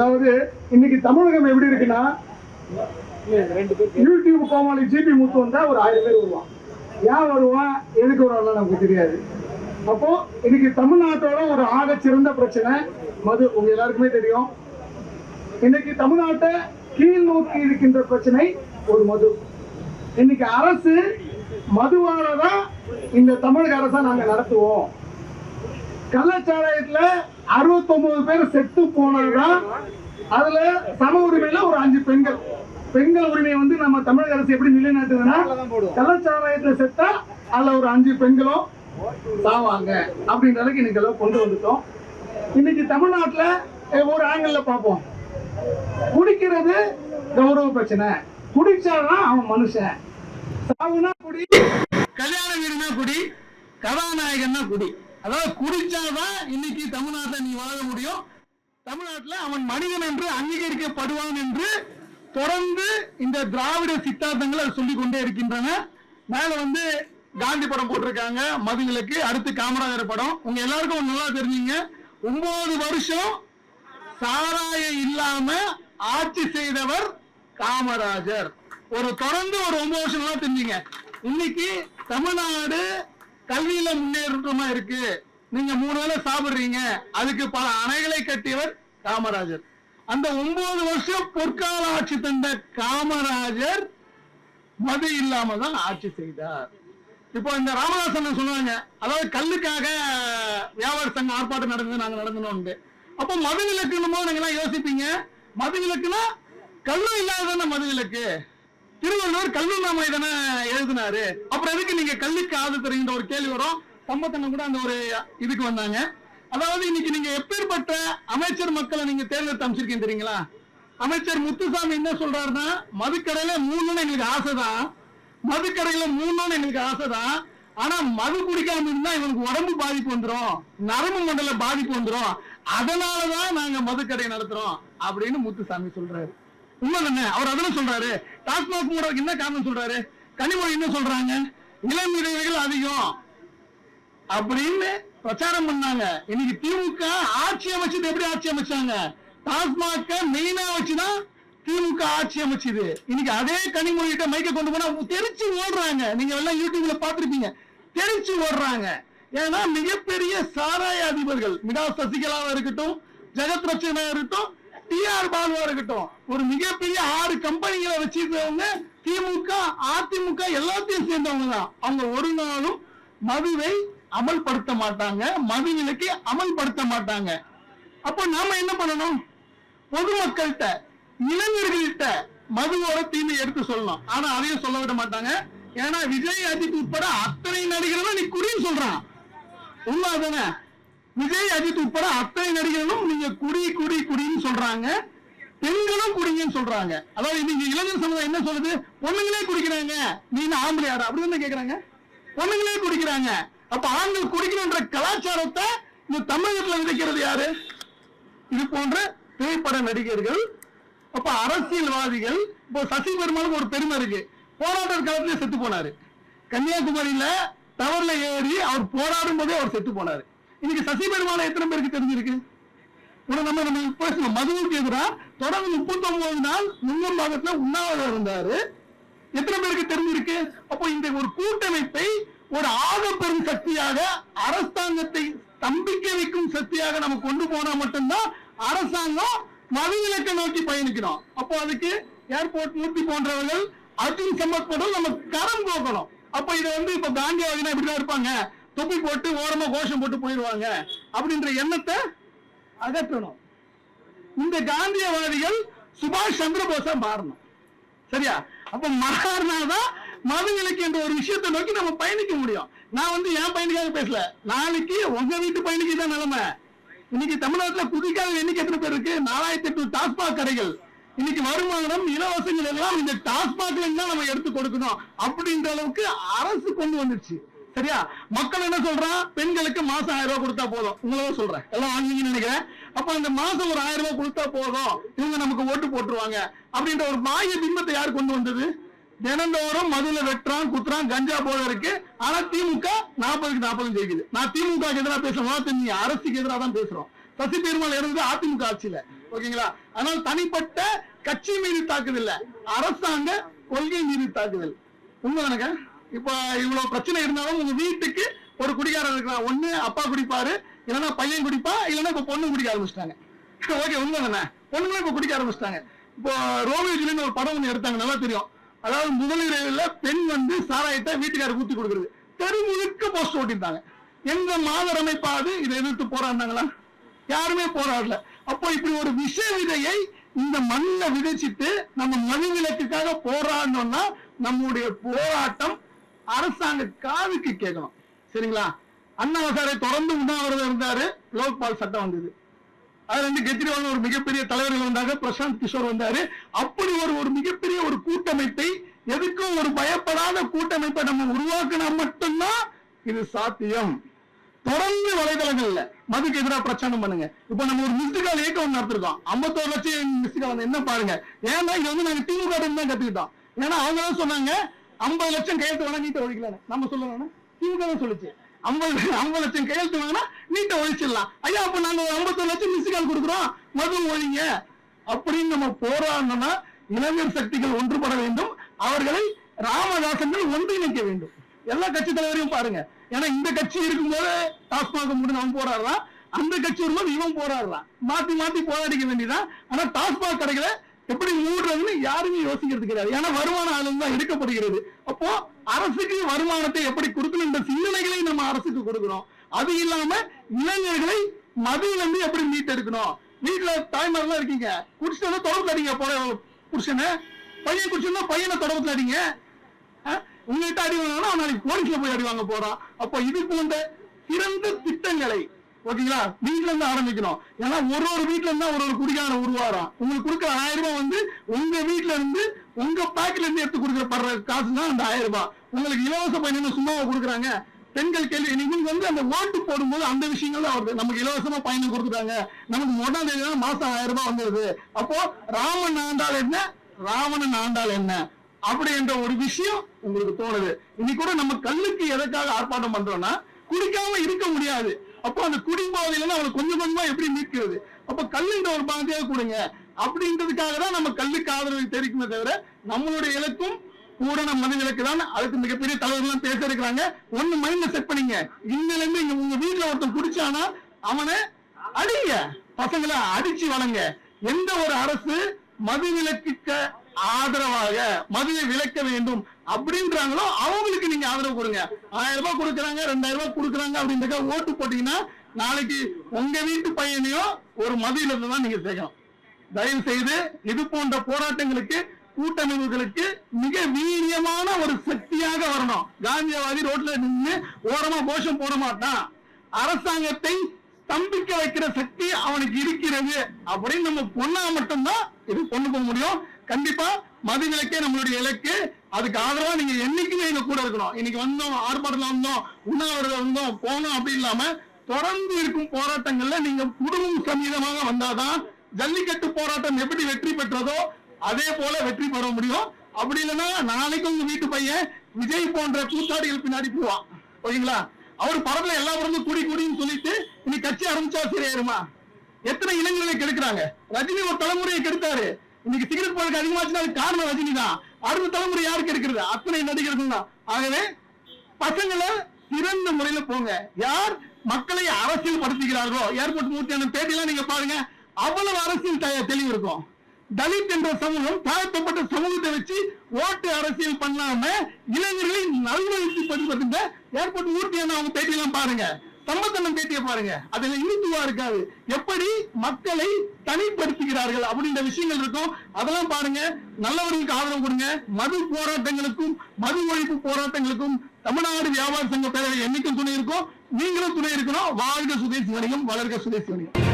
அதாவது இன்னைக்கு தமிழகம் எப்படி இருக்குன்னா யூடியூப் கோமாளி ஜிபி முத்து வந்தா ஒரு ஆயிரம் பேர் வருவான். ஏன் வருவான் எதுக்கு வருவான் நமக்கு தெரியாது. அப்போ இன்னைக்கு தமிழ்நாட்டோட ஒரு ஆக சிறந்த பிரச்சனை மது உங்க எல்லாருக்குமே தெரியும். இன்னைக்கு தமிழ்நாட்டை கீழ் நோக்கி இருக்கின்ற பிரச்சனை ஒரு மது. இன்னைக்கு அரசு மதுவால தான் இந்த தமிழக அரசை நாங்க நடத்துவோம். கள்ளச்சாராயத்துல 69 பேர் செத்து போனதுதான் அதுல சம உரிமையில ஒரு அஞ்சு பெண்கள். பெண்கள் உரிமையை வந்து நம்ம தமிழக அரசு எப்படி நிலைநாட்டுதுன்னா கள்ளச்சாராயத்துல செத்தா அதுல ஒரு அஞ்சு பெண்களும் சாவாங்க அப்படின்ற அளவுக்கு இன்னைக்கு கொண்டு வந்துட்டோம். இன்னைக்கு தமிழ்நாட்டுல ஒரு ஆங்கிள் பார்ப்போம். குடிக்கிறது கௌரவ பிரச்சனை. குடிச்சாதான் அவன் மனுஷன். சாவுனா குடி கல்யாண வீடுனா குடி கதாநாயகன்னா குடி. அதாவது குடிச்சாதான் இன்னைக்கு தமிழ்நாட்டில் நீ வாழ முடியும். தமிழ்நாட்டில் அவன் மனிதன் என்று அங்கீகரிக்கப்படுவான் என்று தொடர்ந்து இந்த திராவிட சித்தாந்தங்கள் அது சொல்லிக் கொண்டே இருக்கின்றன. மேல வந்து காந்தி படம் போட்டிருக்காங்க மதுங்களுக்கு அடுத்து காமராஜர் படம். உங்க எல்லாருக்கும் ஒண்ணு நல்லா தெரிஞ்சுங்க. ஒன்பது வருஷம் சாராய இல்லாம ஆட்சி செய்தவர் காமராஜர். ஒரு தொடர்ந்து ஒரு ஒன்பது வருஷம் தெரிஞ்சுங்க. இன்னைக்கு தமிழ்நாடு கல்வியில முன்னேற்றமா இருக்கு. நீங்க மூணு வேலை சாப்பிடுறீங்க. அதுக்கு பல அணைகளை கட்டியவர் காமராஜர். அந்த ஒன்பது வருஷம் பொற்கால ஆட்சி தந்த காமராஜர் மது இல்லாம தான் ஆட்சி செய்தார். இப்போ இந்த ராமதாசன் சொன்னாங்க அதாவது கல்லுக்காக வியாபார சங்கம் ஆர்ப்பாட்டம் நடந்தது நாங்க நடந்தோம்னு அப்போ மது விலக்குன்னு போது நீங்க எல்லாம் யோசிப்பீங்க மது விலக்குனா கல்லும் இல்லாததானே மது விலக்கு திருவள்ளுவர் கல்லுண்ணாமை தானே எழுதினாரு. அப்புறம் எதுக்கு நீங்க கல்விக்கு ஆது தருகின்ற ஒரு கேள்வி வரும்? சம்பத்தனம் கூட அந்த ஒரு இதுக்கு வந்தாங்க. அதாவது இன்னைக்கு நீங்க எப்பேற்பட்ட அமைச்சர் மக்களை நீங்க தேர்ந்தெடுத்து அமைச்சிருக்கீங்க தெரியுங்களா? அமைச்சர் முத்துசாமி என்ன சொல்றாருன்னா மதுக்கடையில மூணுன்னு எங்களுக்கு ஆசைதான். மதுக்கடையில மூணுன்னு எங்களுக்கு ஆசைதான். ஆனா மது குடிக்காம இருந்தா இவனுக்கு உடம்பு பாதிப்பு வந்துரும். நரம்பு மண்டல பாதிப்பு வந்துரும். அதனாலதான் நாங்க மதுக்கடை நடத்துறோம் அப்படின்னு முத்துசாமி சொல்றாரு. உண்மை தானே அவர் அதெல்லாம் சொல்றாரு. டாஸ்மாக் மூடறதுக்கு என்ன காரணம் சொல்றாரு? கனிமொழி என்ன சொல்றாங்க? இளம் விதவைகள் அதிகம். அப்படின்னு பிரச்சாரம் பண்ணாங்க. இன்னைக்கு திமுக ஆட்சி அமைச்சது எப்படி ஆட்சி அமைச்சாங்க? டாஸ்மாக மெயினா வச்சுதான் திமுக ஆட்சி அமைச்சது. இன்னைக்கு அதே கனிமொழிகிட்ட மைக்க கொண்டு போனா தெரிச்சு ஓடுறாங்க. நீங்க எல்லாம் யூடியூப்ல பாத்திருப்பீங்க தெரிச்சு ஓடுறாங்க. ஏன்னா மிகப்பெரிய சாராய அதிபர்கள் மிடா சசிகலாவா இருக்கட்டும் ஜெகத் ரட்சனா இருக்கட்டும் டிஆர் பாலுவா இருக்கட்டும் ஒரு மிகப்பெரிய ஆறு கம்பெனிகளை வச்சிருக்கவங்க திமுக அதிமுக எல்லாத்தையும் சேர்ந்தவங்க தான் அவங்க ஒரு நாளும் மதுவை அமல்படுத்த மாட்டாங்க. மது விலக்கை அமல்படுத்த மாட்டாங்க. அப்போ நாம என்ன பண்ணணும்? பொதுமக்கள்கிட்ட இளைஞர்கள்ட்ட மதுவோட தீமை எடுத்து சொல்லணும். ஆனா அதையும் சொல்ல விட மாட்டாங்க. ஏன்னா விஜய் அஜித் உட்பட அத்தனை நடிகர்களும் நீ குடின்னு சொல்றான். உண்மைதானே? விஜய் அஜித் உட்பட அத்தனை நடிகர்களும் நீங்க குடி குடி குடின்னு சொல்றாங்க. பெண்களும் குடிங்கன்னு சொல்றாங்க. அதாவது நீங்க இளைஞர் சமுதாயம் என்ன சொல்லுது? பொண்ணுங்களே குடிக்கிறாங்க. நீ என்ன ஆம்பளையாடா அப்படின்னு கேக்குறாங்க. பொண்ணுங்களே குடிக்கிறாங்க. அப்ப ஆண்கள் குடிக்கணுன்ற கலாச்சாரத்தை இந்த தமிழகத்துல விதைக்கிறது யாரு? இது போன்ற திரைப்பட நடிகர்கள். அப்ப அரசியல்வாதிகள். இப்போ சசி பெருமாளுக்கு ஒரு பெருமை இருக்கு. போராட்ட காலத்திலே செத்து போனாரு. கன்னியாகுமரியில டவர்ல ஏறி அவர் போராடும் போதே அவர் செத்து போனாரு. இன்னைக்கு சசி பெருமாளை எத்தனை பேருக்கு தெரிஞ்சிருக்கு? உடனே நம்ம நம்ம பேசணும் மதுவுக்கு எதிராக தொடர்ந்து முப்பத்தொன்பது நாள் நுங்கம்பாக்கத்துல உண்ணாவிரதம் இருந்தாரு. எத்தனை பேருக்கு தெரிஞ்சிருக்கு? அப்போ இந்த ஒரு கூட்டமைப்பை ஒரு ஆக பெரும் சக்தியாக அரசாங்கத்தை ஸ்தம்பிக்க வைக்கும் சக்தியாக நம்ம கொண்டு போனா மட்டும்தான் அரசாங்கம் மதுவிலக்கை நோக்கி பயணிக்கணும் அப்போ அதுக்கு ஏர்போர்ட் மூர்த்தி போன்றவர்கள் அர்ஜுன் சம்பத் போன்றவர்கள் நம்ம கரம் போக்கணும் அப்போ இதை வந்து இப்ப காந்தியாகினா இப்படிதான் இருப்பாங்க? தொப்பி போட்டு ஓரமா கோஷம் போட்டு போயிடுவாங்க அப்படின்ற எண்ணத்தை அகற்றணும். இந்த காந்தியவாதிகள் சுபாஷ் சந்திர போஸா மாறணும். சரியா? அப்ப மாறினாதான் மதுவிலக்கு என்ற ஒரு விஷயத்தை நோக்கி நம்ம பயணிக்க முடியும். நான் வந்து என் பையனுக்காக பேசல. நாளைக்கு உங்க வீட்டு பையனுக்கு தான் நிலைமை. இன்னைக்கு தமிழ்நாட்டில் புதுக்காக எண்ணிக்கை எத்தனை பேர் இருக்கு? நாலாயிரத்தி எட்டு டாஸ்மாக் கடைகள். இன்னைக்கு வருமானம் இலவசங்கள் எல்லாம் இந்த டாஸ்மாக்ல தான் நம்ம எடுத்து கொடுக்கணும். அப்படின்ற அளவுக்கு அரசு கொண்டு வந்துருச்சு. சரியா? மக்கள் என்ன சொல்றான் பெண்களுக்கு மாசம் ஆயிரம் ரூபாய் கொடுத்தா போதும். உங்களதான் சொல்றேன். எல்லாம் வாங்குவீங்கன்னு நினைக்கிறேன். அப்ப அந்த மாசம் ஒரு ஆயிரம் ரூபாய் கொடுத்தா போதும். இவங்க நமக்கு ஓட்டு போட்டுருவாங்க. அப்படின்ற ஒரு மாய பிம்பத்தை யார் கொண்டு வந்தது? தினந்தோறும் மதுல வெட்டுறான் குத்துறான் கஞ்சா போல இருக்கு. ஆனா திமுக நாற்பதுக்கு நாற்பது ஜெயிக்குது. நான் திமுக எதிராக பேசுறேன். நீ அரசுக்கு எதிராக தான் பேசுறோம். சசி பெருமாள் இருந்து அதிமுக ஆட்சியில. ஓகேங்களா? ஆனால் தனிப்பட்ட கட்சி மீது தாக்குதல் இல்ல. அரசாங்க கொள்கை மீது தாக்குதல். உண்மைதானங்க? இப்ப இவ்வளவு பிரச்சனை இருந்தாலும் உங்க வீட்டுக்கு ஒரு குடிகாரர் இருக்கலாம். ஒண்ணு அப்பா குடிப்பாரு இல்லைன்னா பையன் குடிப்பா இல்லைன்னா இப்ப பொண்ணு குடிக்க ஆரம்பிச்சிட்டாங்க. ஓகே உண்மைதானே? பொண்ணுங்களும் இப்ப குடிக்க ஆரம்பிச்சிட்டாங்க. இப்போ ரோமியோஜிலின்னு ஒரு படம் ஒண்ணு எடுத்தாங்க நல்லா தெரியும். அதாவது முதலிரவுல பெண் வந்து சாராயத்தை வீட்டுக்காரர் ஊத்தி கொடுக்குறது. தெரு முழுக்க போஸ்ட் ஓட்டிருந்தாங்க எங்க மாதர் அமைப்பாது இதை எதிர்த்து போராடினாங்களா? யாருமே போராடல. அப்போ இப்படி ஒரு விஷ விதையை இந்த மண்ணில் விதைச்சிட்டு நம்ம மது விலக்குக்காக போராடணும்னா நம்முடைய போராட்டம் அரசாங்க காதுக்கு கேட்கணும். சரிங்களா? அண்ணா ஹசாரை தொடர்ந்து உண்ணாவிரதம் இருந்தாரு. லோக்பால் சட்டம் வந்தது. அதுல இருந்து கெஜ்ரிவால் ஒரு மிகப்பெரிய தலைவர்கள் வந்தாங்க. பிரசாந்த் கிஷோர் வந்தாரு. அப்படி ஒரு ஒரு மிகப்பெரிய ஒரு கூட்டமைப்பை எதுக்கும் ஒரு பயப்படாத கூட்டமைப்பை நம்ம உருவாக்கினா மட்டும்தான் இது சாத்தியம். தொடர்ந்து வலைதளங்கள்ல மதுக்கு எதிராக பிரச்சாரம் பண்ணுங்க. இப்ப நம்ம ஒரு மிஸ்டு கால் இயக்கம் நடத்திருக்கோம். ஐம்பத்தோரு லட்சம் மிஸ்டு கால் என்ன பாருங்க. ஏன்னா இது வந்து நாங்க திமுக தான் கத்துக்கிட்டோம். ஏன்னா அவங்க தான் சொன்னாங்க ஐம்பது லட்சம் கையெழுத்து வேணா நீட்ட ஒழிக்கலான்னு நம்ம சொல்லணும் திமுக தான் சொல்லுச்சு. ஐம்பது ஐம்பது லட்சம் கையெழுத்து வாங்கினா நீட்ட ஒழிச்சிடலாம். ஐயா அப்ப நாங்க ஒரு லட்சம் மிஸ் கால் கொடுக்குறோம். மது ஒழிங்க அப்படின்னு நம்ம போராடணும்னா இளைஞர் சக்திகள் ஒன்றுபட வேண்டும். அவர்களை ராமதாசங்கள் ஒன்றிணைக்க வேண்டும். எல்லா கட்சி தலைவரையும் பாருங்க. ஏன்னா இந்த கட்சி இருக்கும்போது டாஸ்மாக முடிஞ்சு அவன் போராடுறான். அந்த கட்சி வரும்போது இவன் போராடுறான். மாத்தி மாத்தி போராடிக்க வேண்டியதான் ஆனா டாஸ்மாக் கடைகளை எப்படி மூடுறதுன்னு யாருமே யோசிக்கிறது கிடையாது. ஏன்னா வருமான ஆளுங்க தான் எடுக்கப்படுகிறது. அப்போ அரசுக்கு வருமானத்தை எப்படி கொடுக்கணும் சிந்தனைகளை நம்ம அரசுக்கு கொடுக்கணும் அது இல்லாம இளைஞர்களை மதுவில இருந்து எப்படி மீட்டெடுக்கணும் வீட்டுல தாய்மாரெல்லாம் இருக்கீங்க. குடிச்சிட்டு தொடர்பு அடிங்க போற புருஷனை. பையன் குடிச்சிருந்தா பையனை தொடர்பு அடிங்க உங்ககிட்ட அடி வாங்கினா நாளைக்கு போலீஸ்ல போய் அடி வாங்க போறான். அப்போ இது போன்ற சிறந்த திட்டங்களை ஓகேங்களா? வீட்டுல இருந்து ஆரம்பிக்கணும். ஏன்னா ஒரு ஒரு வீட்டுல இருந்தா ஒரு ஒரு குடிகாரன் உருவாராம் உங்களுக்கு கொடுக்குற ஆயிரம் ரூபாய் வந்து உங்க வீட்டுல இருந்து உங்க பாக்கெட்ல இருந்து எடுத்து கொடுக்குற படுற காசு தான் அந்த ஆயிரம் ரூபாய். உங்களுக்கு இலவச பயணம் சும்மாவா கொடுக்குறாங்க? பெண்கள் கேள்வி நீங்க வந்து அந்த ஓட்டு போடும்போது அந்த விஷயங்கள் தான் வருது நமக்கு இலவசமா பயணம் கொடுத்துட்டாங்க. நமக்கு முதல் தேதி தான் மாசம் ஆயிரம் ரூபாய் வந்துருது அப்போ ராமன் ஆண்டால் என்ன? ராவணன் ஆண்டால் என்ன? அப்படி என்ற ஒரு விஷயம் உங்களுக்கு தோணுது. இன்னைக்கு கூட நம்ம கல்லுக்கு எதற்காக ஆர்ப்பாட்டம் பண்றோம்னா குடிக்காம இருக்க முடியாது. அப்போ அந்த குடிபாதையில அவளை கொஞ்சம் கொஞ்சமா எப்படி மீட்கிறது? அப்ப கல்லுன்ற ஒரு பாதையாக கொடுங்க. அப்படின்றதுக்காக தான் நம்ம கல்லுக்கு ஆதரவு தெரிவிக்குமே தவிர நம்மளுடைய இலக்கும் பூரண மனிதனுக்கு தான் அதுக்கு மிகப்பெரிய தலைவர்கள் பேச இருக்கிறாங்க. ஒண்ணு மைண்ட்ல செட் பண்ணீங்க. இன்னில இருந்து இங்க உங்க வீட்டுல ஒருத்தன் குடிச்சானா அவனை அடிங்க. பசங்களை அடிச்சு வளங்க எந்த ஒரு அரசு மது ஆதரவாக மதுவை விலக்க வேண்டும் அப்படின்றாங்களோ அவங்களுக்கு நீங்க ஆதரவு கொடுங்க. ஆயிரம் ரூபாய் கொடுக்குறாங்க ரெண்டாயிரம் ரூபாய் கொடுக்குறாங்க அப்படின்றத ஓட்டு போட்டீங்கன்னா நாளைக்கு உங்க வீட்டு பையனையும் ஒரு மது இல்லத்துல தான் நீங்க சேர்க்கணும் தயவு செய்து இது போன்ற போராட்டங்களுக்கு கூட்டமைப்புகளுக்கு மிக வீரியமான ஒரு சக்தியாக வரணும். காந்தியவாதி ரோட்ல நின்று ஓரமா கோஷம் போட மாட்டான். அரசாங்கத்தை ஸ்தம்பிக்க வைக்கிற சக்தி அவனுக்கு இருக்கிறது அப்படின்னு நம்ம பொண்ணா மட்டும்தான் இது கொண்டு போக முடியும். கண்டிப்பா மது விலக்கே நம்மளுடைய இலக்கு. அதுக்கு ஆதரவா நீங்க என்னைக்குமே எங்க கூட இருக்கணும். இன்னைக்கு வந்தோம் ஆர்ப்பாட்டத்துல வந்தோம் உண்ணாவிரதம் வந்தோம் போனோம் அப்படி இல்லாம தொடர்ந்து இருக்கும் போராட்டங்கள்ல நீங்க குடும்பம் சமீதமாக வந்தாதான் ஜல்லிக்கட்டு போராட்டம் எப்படி வெற்றி பெற்றதோ அதே போல வெற்றி பெற முடியும். அப்படி இல்லைன்னா நாளைக்கு உங்க வீட்டு பையன் விஜய் போன்ற கூத்தாடிகள் பின்னாடி போவான். ஓகேங்களா? அவர் படத்துல எல்லா படமும் குடி குடின்னு சொல்லிட்டு இன்னைக்கு கட்சி ஆரம்பிச்சா சரியாயிருமா எத்தனை இளைஞர்களை கெடுக்கிறாங்க? ரஜினி ஒரு தலைமுறையை கெடுத்தாரு. இன்னைக்கு சிகரெட் பழக்கம் அதிகமாச்சுன்னா அது காரணம் ரஜினி தான். அடுத்த தலைமுறை யாருக்கு இருக்கிறது? அத்தனை நடிகர்கள் தான். ஆகவே பசங்களை சிறந்த முறையில போங்க. யார் மக்களை அரசியல் படுத்துகிறார்களோ ஏர்போர்ட் மூர்த்தியான பேட்டியெல்லாம் நீங்க பாருங்க அவ்வளவு அரசியல் தெளிவு இருக்கும். தலித் என்ற சமூகம் தாழ்த்தப்பட்ட சமூகத்தை வச்சு ஓட்டு அரசியல் பண்ணாம இளைஞர்களை நல்வழிப்படுத்த ஏர்போர்ட் மூர்த்தியான அவங்க பேட்டியெல்லாம் பாருங்க. சம்பத்தனம் பேட்டியை பாருங்க. அதுல இனித்துவா இருக்காது. எப்படி மக்களை தனிப்படுத்துகிறார்கள் அப்படின்ற விஷயங்கள் இருக்கும். அதெல்லாம் பாருங்க. நல்லவர்களுக்கு ஆதரவு கொடுங்க. மது போராட்டங்களுக்கும் மது ஒழிப்பு போராட்டங்களுக்கும் தமிழ்நாடு வியாபார சங்க பேரவை என்னைக்கும் துணை இருக்கும். நீங்களும் துணை இருக்கணும். வாழ்க சுதேசி வணிகம் வளர்க சுதேசி வணிகம்